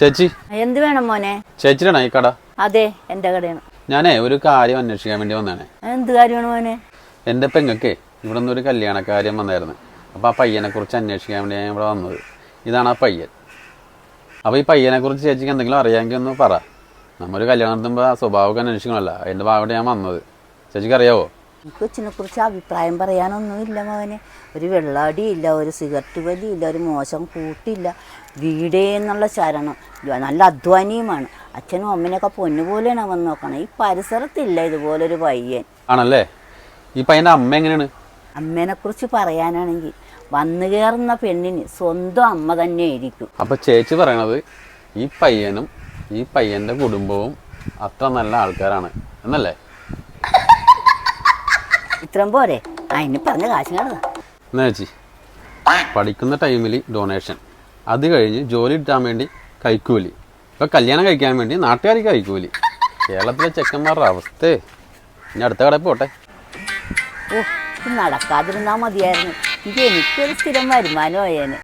ചേച്ചി. എന്ത് വേണം മോനെ? ചേച്ചിയുടെ ഈ കട അതെ എന്റെ കടയാണ്. ഞാനേ ഒരു കാര്യം അന്വേഷിക്കാൻ വേണ്ടി വന്നതാണ്. എന്ത് കാര്യമാണ് മോനെ? എന്റെ പെങ്ങക്കേ ഇവിടെ നിന്ന് ഒരു കല്യാണക്കാര്യം വന്നായിരുന്നു. അപ്പോൾ ആ പയ്യനെ കുറിച്ച് അന്വേഷിക്കാൻ വേണ്ടി ഞാൻ ഇവിടെ വന്നത്. ഇതാണ് ആ പയ്യൻ. അപ്പോൾ ഈ പയ്യനെ കുറിച്ച് ചേച്ചിക്ക് എന്തെങ്കിലും അറിയാമെങ്കിൽ ഒന്ന് പറ. നമ്മൊരു കല്യാണം നടത്തുമ്പോൾ ആ സ്വഭാവമൊക്കെ അന്വേഷിക്കണമല്ല. അതിന്റെ ഭാഗമായിട്ട് ഞാൻ വന്നത്. ചേച്ചിക്ക് അറിയാവോ കൊച്ചിനെ കുറിച്ച് അഭിപ്രായം പറയാനൊന്നുമില്ല മോനെ. ഒരു വെള്ളാടിയില്ല ഒരു സിഗരറ്റ് വലിയില്ല ഒരു മോശം കൂട്ടില്ല. വീടേ എന്നുള്ള ശരണം. നല്ല അധ്വാനിയുമാണ്. അച്ഛനും അമ്മനെയൊക്കെ പൊന്നുപോലെയാണ് അവൻ നോക്കണം. ഈ പരിസരത്തില്ല ഇതുപോലൊരു പയ്യൻ. ആണല്ലേ? ഈ പയ്യൻ അമ്മ എങ്ങനെയാണ്? അമ്മേനെ കുറിച്ച് പറയാനാണെങ്കിൽ വന്നു കയറുന്ന പെണ്ണിന് സ്വന്തം അമ്മ തന്നെ ആയിരിക്കും. അപ്പൊ ചേച്ചി പറയണത് ഈ പയ്യനും ഈ പയ്യന്റെ കുടുംബവും അത്ര നല്ല ആൾക്കാരാണ് എന്നല്ലേ? ഇത്രയും പോരെ. അതിന് പറഞ്ഞ കാശ് എന്നാ ചേച്ചി? പഠിക്കുന്ന ടൈമിൽ ഡൊണേഷൻ അത് കഴിഞ്ഞ് ജോലി കിട്ടാൻ വേണ്ടി കൈക്കൂലി. ഇപ്പൊ കല്യാണം കഴിക്കാൻ വേണ്ടി നാട്ടുകാർക്ക് കൈക്കൂലി. കേരളത്തിലെ ചെക്കന്മാരുടെ അവസ്ഥ. ഇനി അടുത്ത കടയിൽ പോട്ടെ. ഓ ഇത് നടക്കാതിരുന്നാൽ മതിയായിരുന്നു. ഇത് എനിക്കൊരു സ്ഥിരം വരുമാനമായേനെ.